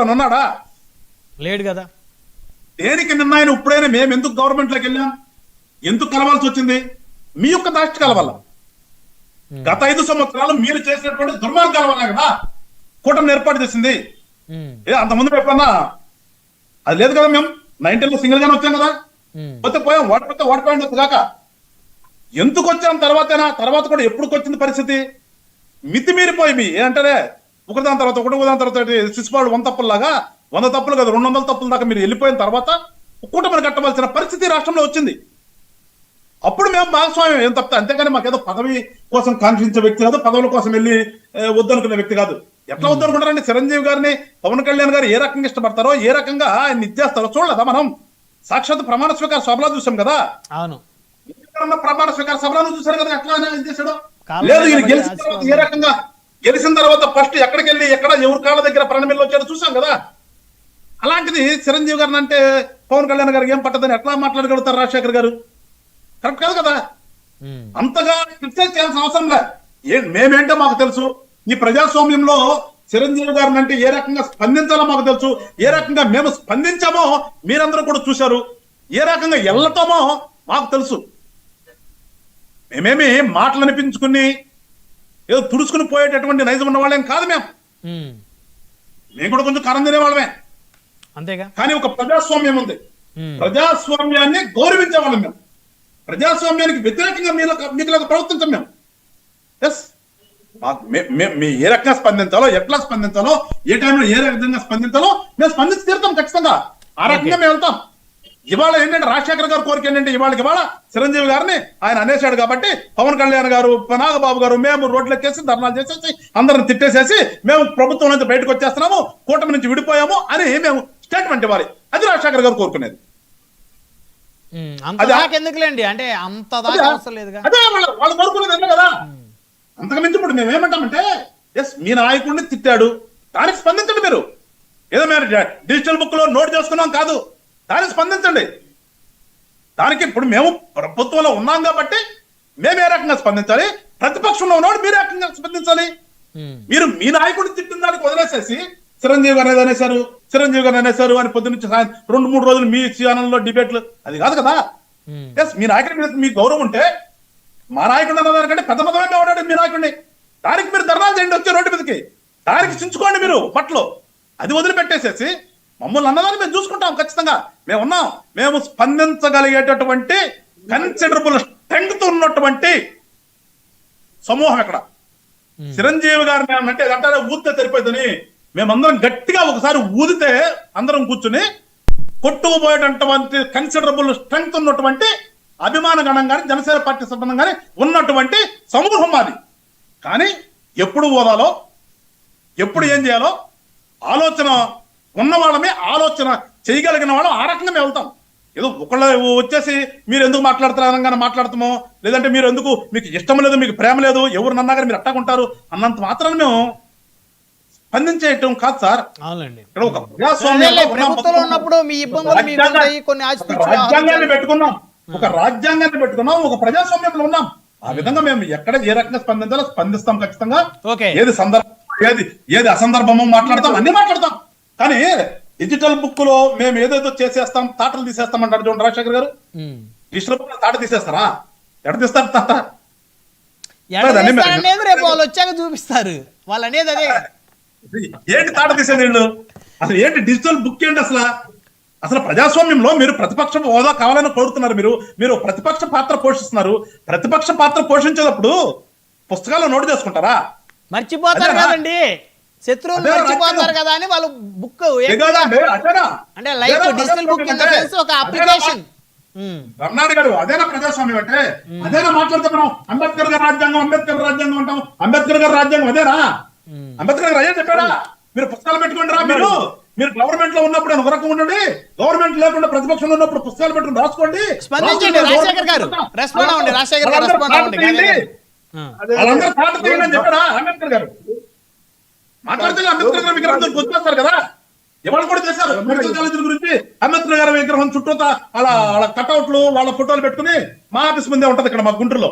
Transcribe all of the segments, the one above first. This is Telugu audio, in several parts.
ఉన్నాడా లేడు కదా. దేనికి నిన్న ఆయన ఇప్పుడైనా మేము ఎందుకు గవర్నమెంట్లోకి వెళ్ళాం? ఎందుకు కలవాల్సి వచ్చింది? మీ యొక్క దాష్టికాల వల్ల గత ఐదు సంవత్సరాలు మీరు చేసినటువంటి దుర్మార్గాల వల్ల కదా. కూటమి ఏర్పాటు చేసింది. ఏ అంత ముందు ఎప్పుడన్నా? అది లేదు కదా మేము. నైన్టీన్లో సింగిల్ గానే వచ్చాం కదా. పోతే పోయాం. ఓడిపోతే ఓడిపోయింది కాక. ఎందుకు వచ్చాం తర్వాతేనా? తర్వాత కూడా ఎప్పుడు వచ్చింది పరిస్థితి? మితిమీరిపోయి మీ ఏంటంటే ఒకటి దాని తర్వాత ఒకటి దాని తర్వాత శిశుపాడు వంద తప్పుల్లాగా వంద తప్పులు కదా రెండు వందల తప్పుల దాకా మీరు వెళ్ళిపోయిన తర్వాత కూటమిని కట్టవలసిన పరిస్థితి రాష్ట్రంలో వచ్చింది. అప్పుడు మేము భాగస్వామ్యం ఏం తప్పితే అంతేగాని మాకేదో పదవి కోసం కాంక్షించే వ్యక్తి కాదు పదవుల కోసం వెళ్ళి వద్దనుకునే వ్యక్తి కాదు. ఎట్లా వద్దనుకుంటారండి? చిరంజీవి గారిని పవన్ కళ్యాణ్ గారు ఏ రకంగా ఇష్టపడతారో ఏ రకంగా ఆయన ఇచ్చేస్తారో చూడలేదా మనం? సాక్షాత్ ప్రమాణ స్వీకార సభలో చూసాం కదా. అవును. ప్రమాణ స్వీకార సభలో చూసారు కదా ఎట్లా చేశాడో? లేదు ఈయన గెలిచిన తర్వాత ఏ. రకంగా గెలిచిన తర్వాత ఫస్ట్ ఎక్కడికి వెళ్ళి ఎక్కడ ఎవరి కాళ్ళ దగ్గర ప్రణమిల్లి వచ్చారో చూసాం కదా. అలాంటిది చిరంజీవి గారిని అంటే పవన్ కళ్యాణ్ గారికి ఏం పట్టదని ఎట్లా మాట్లాడగలుగుతారు రాజశేఖర్ గారు? కరెక్ట్ కాదు కదా. అంతగా క్రిటిసైజ్ చేయాల్సిన అవసరం లే ఏ మేమేంటో మాకు తెలుసు. ఈ ప్రజాస్వామ్యంలో చిరంజీవి గారిని అంటే ఏ రకంగా స్పందించాలో మాకు తెలుసు. ఏ రకంగా మేము స్పందించామో మీరందరూ కూడా చూశారు. ఏ రకంగా వెళ్ళతామో మాకు తెలుసు. మేమేమి మాటలు అనిపించుకుని ఏదో తుడుచుకుని పోయేటటువంటి నైజం ఉన్న వాళ్ళేం కాదు మేము. మేము కూడా కొంచెం కరం తినే వాళ్ళమే. అంతేగా? కానీ ఒక ప్రజాస్వామ్యం ఉంది. ప్రజాస్వామ్యాన్ని గౌరవించే వాళ్ళం మేము. ప్రజాస్వామ్యానికి వ్యతిరేకంగా మీలో మీకులాగా ప్రవర్తించాం మేము. ఎస్ మీ ఏ రకంగా స్పందించాలో ఎట్లా స్పందించాలో ఏ టైంలో ఏ విధంగా స్పందించాలో మేము స్పందించి తీరుతాం ఖచ్చితంగా. ఆ రకంగా మేము వెళ్తాం. ఇవాళ ఏంటంటే రాజశేఖర్ గారు కోరిక ఏంటంటే ఇవాళకి ఇవాళ చిరంజీవి గారిని ఆయన అనేశాడు కాబట్టి పవన్ కళ్యాణ్ గారు నాగబాబు గారు మేము రోడ్లెక్కేసి ధర్నాలు చేసేసి అందరిని తిట్టేసేసి మేము ప్రభుత్వం నుంచి బయటకు వచ్చేస్తున్నాము కూటమి నుంచి విడిపోయాము అని మేము స్టేట్మెంట్ ఇవ్వాలి. అది రాజశేఖర్ గారు కోరుకునేది. ఎందుకులేండి? అంటే అంత అదే వాళ్ళ కోరుకునేది కదా. ఇప్పుడు మేము ఏమంటామంటే ఎస్ మీ నాయకుడిని తిట్టాడు. దానికి స్పందించండి మీరు. ఏదో మీరు డిజిటల్ బుక్లో నోట్ చేసుకున్నాం కాదు. దానికి స్పందించండి. దానికి ఇప్పుడు మేము ప్రభుత్వంలో ఉన్నాం కాబట్టి మేము ఏ రకంగా స్పందించాలి? ప్రతిపక్షంలో ఉన్నవాడు మీరు ఏ రకంగా స్పందించాలి? మీరు మీ నాయకుడిని తిట్టిన దానికి వదిలేసేసి చిరంజీవి గారు ఏదో అనేశారు చిరంజీవి గారు అనేశారు అని పొద్దు నుంచి రెండు మూడు రోజులు మీ ఛానల్లో డిబేట్లు అది కాదు కదా? ఎస్ మీ నాయకుడి మీద మీకు గౌరవం ఉంటే మా నాయకుడు అన్న దానికంటే పెద్ద పదమే వాడాడు మీ నాయకుడిని. దానికి మీరు ధర్నాలు చేయండి వచ్చే రోడ్డు మీదకి. దానికి చించుకోండి మీరు పట్లు అది వదిలిపెట్టేసేసి మమ్మల్ని అన్నదాన్ని మేము చూసుకుంటాం ఖచ్చితంగా. మేము ఉన్నాం. మేము స్పందించగలిగేటటువంటి కన్సిడరబుల్ స్ట్రెంగ్త్ ఉన్నటువంటి సమూహం ఇక్కడ. చిరంజీవి గారిని అంటే అంటారా ఊదితే సరిపోతుందని మేమందరం గట్టిగా ఒకసారి ఊదితే అందరం కూర్చుని కొట్టుకుపోయేటటువంటి కన్సిడరబుల్ స్ట్రెంగ్త్ ఉన్నటువంటి అభిమాన గణం కానీ జనసేన పార్టీ సంబంధం కానీ ఉన్నటువంటి సమూహం అది కానీ ఎప్పుడు ఓదాలో ఎప్పుడు ఏం చేయాలో ఆలోచన ఉన్న వాళ్ళమే ఆలోచన చేయగలిగిన వాళ్ళం ఆ రకంగా మేము వెళ్తాం. ఏదో ఒకళ్ళు వచ్చేసి మీరు ఎందుకు మాట్లాడుతున్నారు అనగానే మాట్లాడతామో లేదంటే మీరు ఎందుకు మీకు ఇష్టం లేదు మీకు ప్రేమ లేదు ఎవరు నన్నా కానీ మీరు అట్టాకుంటారు అన్నంత మాత్రాన మేము స్పందించేయటం కాదు సార్. ఇక్కడ ఒక. ప్రభుత్వంలో ఉన్నప్పుడు మీ ఇబ్బందులు కొన్ని రాజ్యాంగాన్ని. పెట్టుకున్నాం. ఒక రాజ్యాంగాన్ని పెట్టుకున్నాం ఒక ప్రజాస్వామ్యంలో ఉన్నాం. ఆ విధంగా మేము ఎక్కడ ఏ రకంగా స్పందించాలో స్పందిస్తాం ఖచ్చితంగా. ఓకే. ఏది సందర్భం ఏది ఏది అసందర్భమో మాట్లాడతాం అన్ని మాట్లాడతాం. కానీ డిజిటల్ బుక్లో మేము ఏదేదో చేసేస్తాం తాటలు తీసేస్తాం అంటారు చూడండి రాజశేఖర్ గారు. డిజిటల్ బుక్ తాట తీసేస్తారా? ఎక్కడ తీస్తారు రేపు వాళ్ళు వచ్చాక చూపిస్తారు. వాళ్ళు అనేది అదే. ఏంటి తాట తీసేది వీళ్ళు? అసలు ఏంటి డిజిటల్ బుక్ ఏంటి అసలు? అసలు ప్రజాస్వామ్యంలో మీరు ప్రతిపక్ష హోదా కావాలని కోరుతున్నారు మీరు. మీరు ప్రతిపక్ష పాత్ర పోషిస్తున్నారు. ప్రతిపక్ష పాత్ర పోషించేటప్పుడు పుస్తకాలు నోటు చేసుకుంటారా? మర్చిపోతారు? కదండి. శత్రువులు మర్చిపోతారు? కదా అని వాళ్ళు బుక్ అంటే లైక్ డిజిటల్ బుక్ ప్రజాస్వామ్యం తెలిసి? ఒక? అప్లికేషన్. కర్ణాటక గారు అదేనా ప్రజాస్వామ్యం అంటే అదేనా మాట్లాడితే మనం అంబేద్కర్ గారి రాజ్యాంగం అంబేద్కర్ రాజ్యాంగం అంటాం. అంబేద్కర్ గారి రాజ్యాంగం అదేనా? అంబేద్కర్ గారు అదే చెప్పారా? మీరు పుస్తకాలు పెట్టుకోండి రా మీరు. మీరు గవర్నమెంట్లో ఉన్నప్పుడు ఒక రకం ఉండండి. గవర్నమెంట్ లేకుండా ప్రతిపక్షంలో ఉన్నప్పుడు పుస్తకాలు పెట్టుకుని రాసుకోండి. స్పందించండి రాజశేఖర్ గారు. రెస్పాండ్ అవ్వండి రాజశేఖర్ గారు వాళ్ళందరూ రెస్పాండ్ అవ్వండి తాట తీయండి. ఆ. వాళ్ళందరూ తాట తీయండి అని చెప్పారా అంబేద్కర్ గారు? మాట్లాడితే అంబేద్కర్ గారి విగ్రహం గుర్తొస్తారు కదా? ఇవాళ కూడా చేశారు? మెడికల్ కాలేజీల గురించి. అంబేద్కర్ గారి విగ్రహం చుట్టూ వాళ్ళ వాళ్ళ కట్అవుట్లు వాళ్ళ ఫోటోలు పెట్టుకుని మా ఆఫీస్ ముందే ఉంటది ఇక్కడ మా గుంటూరులో.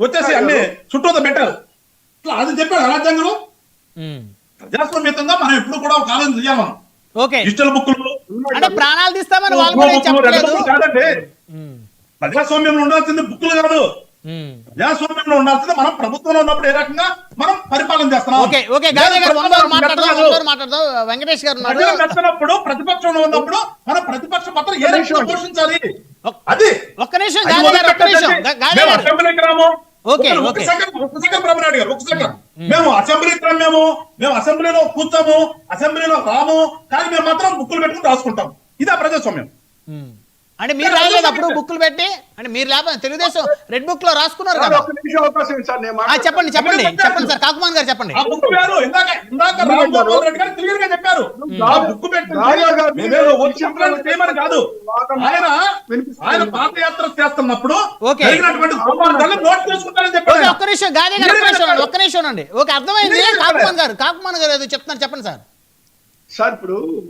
వచ్చేసి అన్ని చుట్టూతో పెట్టారు. ఇట్లా అది చెప్పాడు రాజ్యాంగంలో ఉమ్. ప్రజాస్వామ్యతంగా మనం ఎప్పుడు కూడా ఒక ఆలోచన చేయాలి మనం. డిజిటల్ బుక్లు ప్రాణాలు తీస్తామని కాదండి. ప్రజాస్వామ్యంలో ఉండాల్సింది బుక్లు కాదు. ప్రజాస్వామ్యంలో ఉండాల్సింది మనం ప్రభుత్వంలో ఉన్నప్పుడు ఏ రకంగా మనం పరిపాలన చేస్తున్నాం. ఓకే ఓకే మాట్లాడదాం వెంకటేష్ గారు ప్రతిపక్షంలో ఉన్నప్పుడు మనం ప్రతిపక్ష పత్రం ఏ రకంగా పోషించాలి? అది. ఒక్క నిమిషం అసెంబ్లీకి రాము. మేము. అసెంబ్లీకి మేము మేము అసెంబ్లీలో కూర్చోము అసెంబ్లీలో రాము కానీ మేము మాత్రం బుక్కులు పెట్టుకుని రాసుకుంటాం. ఇదే ప్రజాస్వామ్యం. అంటే మీరు రాయలేదు అప్పుడు బుక్లు పెట్టి అంటే మీరు లేకపోతే తెలుగుదేశం రెడ్ బుక్లో రాసుకున్నారు కదా. చెప్పండి చెప్పండి చెప్పండి. సార్ కాకుమాన్ గారు చెప్పండి. ఆయన పాదయాత్ర చేస్తున్నప్పుడు. ఒక్క నిమిషం గాంధీ గారు ఒక్క నిమిషం ఉండండి, ఒక్క నిమిషం ఉండండి. ఓకే అర్థమైంది. కాకుమాన్ గారు కాకుమాన్ గారు ఏదో చెప్తున్నారు చెప్పండి సార్. సార్ ఇప్పుడు